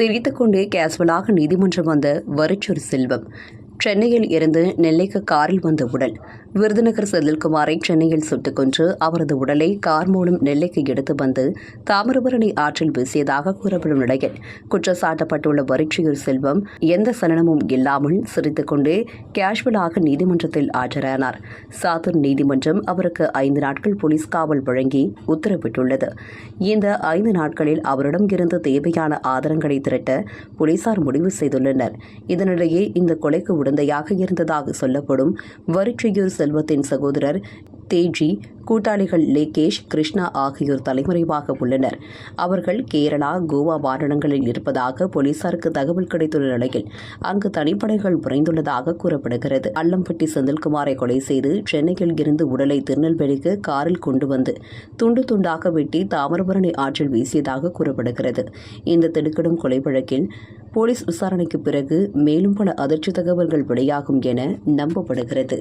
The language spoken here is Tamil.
சிரித்துக்கொண்டே கேஸ்வலாக நீதிமன்றம் வந்த வரிச்சொரு செல்வம். சென்னையில் இருந்து நெல்லைக்கு காரில் வந்த உடல். விருதுநகர் செந்தில்குமாரை சென்னையில் சுட்டுக் கொன்று அவரது உடலை கார் மூலம் நெல்லைக்கு எடுத்து வந்து தாமிரபரணி ஆற்றில் வீசியதாக கூறப்படும் நிலையில் குற்றச்சாட்டப்பட்டுள்ள வரிச்சியூர் செல்வம் எந்த சலனமும் இல்லாமல் சிரித்துக்கொண்டே கேஷுவலாக நீதிமன்றத்தில் ஆஜரானார். சாத்தூர் நீதிமன்றம் அவருக்கு ஐந்து நாட்கள் போலீஸ் காவல் வழங்கி உத்தரவிட்டுள்ளது. இந்த ஐந்து நாட்களில் அவரிடம் இருந்து தேவையான ஆதாரங்களை திரட்ட போலீசார் முடிவு செய்துள்ளனர். இதனிடையே இந்த கொலைக்கு குழந்தையாக இருந்ததாக சொல்லப்படும். வரிச்சையூர் செல்வத்தின் சகோதரர் தேஜி கூட்டாளிகள் லேகேஷ் கிருஷ்ணா ஆகியோர் தலைமறைவாக உள்ளனர். அவர்கள் கேரளா கோவா மாநிலங்களில் இருப்பதாக போலீசாருக்கு தகவல் கிடைத்துள்ள நிலையில் அங்கு தனிப்படைகள் விரைந்துள்ளதாக கூறப்படுகிறது. அல்லம்பட்டி செந்தில்குமாரை கொலை செய்து சென்னையில் இருந்து உடலை திருநெல்வேலிக்கு காரில் கொண்டு வந்து துண்டு துண்டாக வெட்டி தாமிரபரணி ஆற்றில் வீசியதாக கூறப்படுகிறது. இந்த திடுக்கிடும் கொலை வழக்கில் போலீஸ் விசாரணைக்கு பிறகு மேலும் பல அதிர்ச்சி தகவல்கள் வெளியாகும் என நம்பப்படுகிறது.